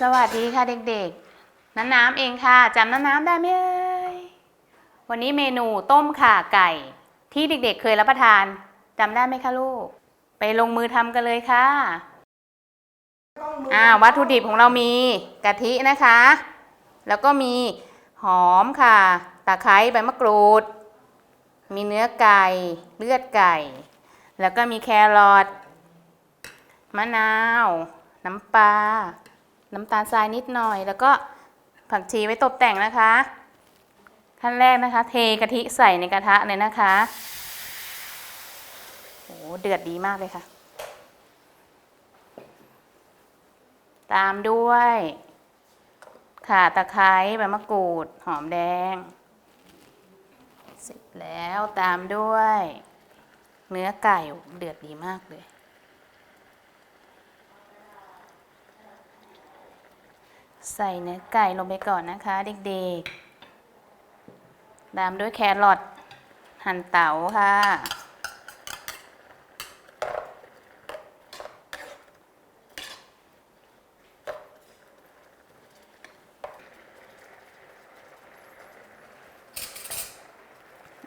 สวัสดีค่ะเด็กๆ น้ำน้ำเองค่ะจำน้ำน้ำได้ไหมวันนี้เมนูต้มข่าไก่ ที่เด็กๆ เคยรับประทานจำได้ไหมคะลูก ไปลงมือทำกันเลยค่ะอ่าวัตถุดิบของเรามีกะทินะคะ แล้วก็มีหอมค่ะตะไคร้ใบมะกรูด มีเนื้อไก่ เลือดไก่ แล้วก็มีแครอท มะนาว น้ำปลา น้ำตาลทรายนิดหน่อย แล้วก็ผักชีไว้ตกแต่งนะคะ ขั้นแรกนะคะ เทกะทิใส่ในกระทะเลยนะคะโอ้เดือดดีมากเลยค่ะ ตามด้วยข่าตะไคร้ใบมะกรูด หอมแดง เสร็จแล้วตามด้วย เนื้อไก่เดือดดีมากเลย ใส่เนื้อไก่ลงไปก่อนนะคะ เด็กๆตามด้วยแครอทหั่นเต๋าค่ะ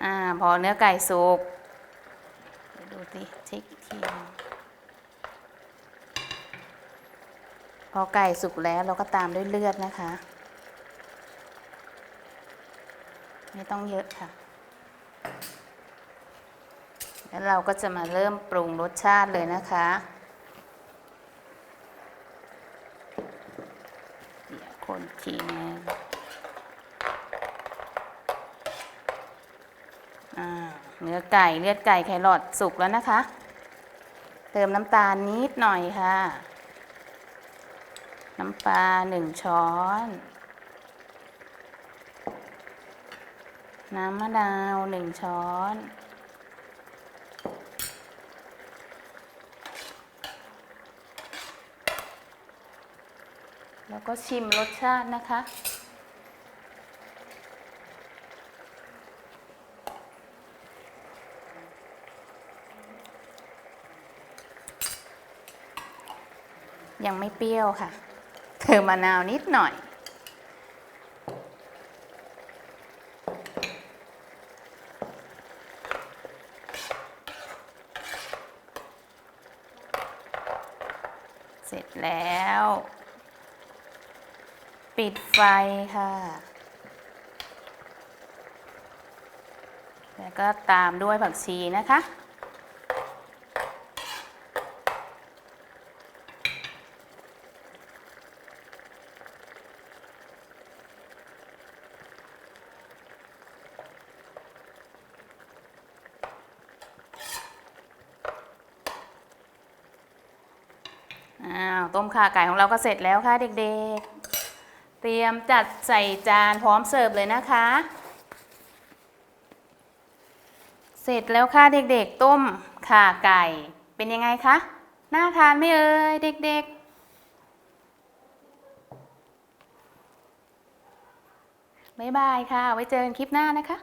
อ่า พอเนื้อไก่สุกเดี๋ยวดูสิเช็คอีกทีหนึ่งพ อไก่สุกแล้วเราก็ตามด้วยเลือดนะคะ ไม่ต้องเยอะค่ะ แล้วเราก็จะมาเริ่มปรุงรสชาติเลยนะคะเดี๋ยวคนทีนึงเนื้อไก่เลือดไก่แครอทสุกแล้วนะคะ เติมน้ำตาลนิดหน่อยค่ะ น้ำปลาหนึ่งช้อน น้ำมะนาวหนึ่งช้อน แล้วก็ชิมรสชาตินะคะยังไม่เปรี้ยวค่ะ เติมมะนาวนิดหน่อย เสร็จแล้ว ปิดไฟค่ะ แล้วก็ตามด้วยผักชีนะคะ อ้าวต้มข่าไก่ของเราก็เสร็จแล้วค่ะเด็กๆ เตรียมจัดใส่จานพร้อมเสิร์ฟเลยนะคะ เสร็จแล้วค่ะเด็กๆ ต้มข่าไก่เป็นยังไงคะน่าทานไหมเอ่ยเด็กๆบ๊ายบายค่ะ ไว้เจอกันคลิปหน้านะคะ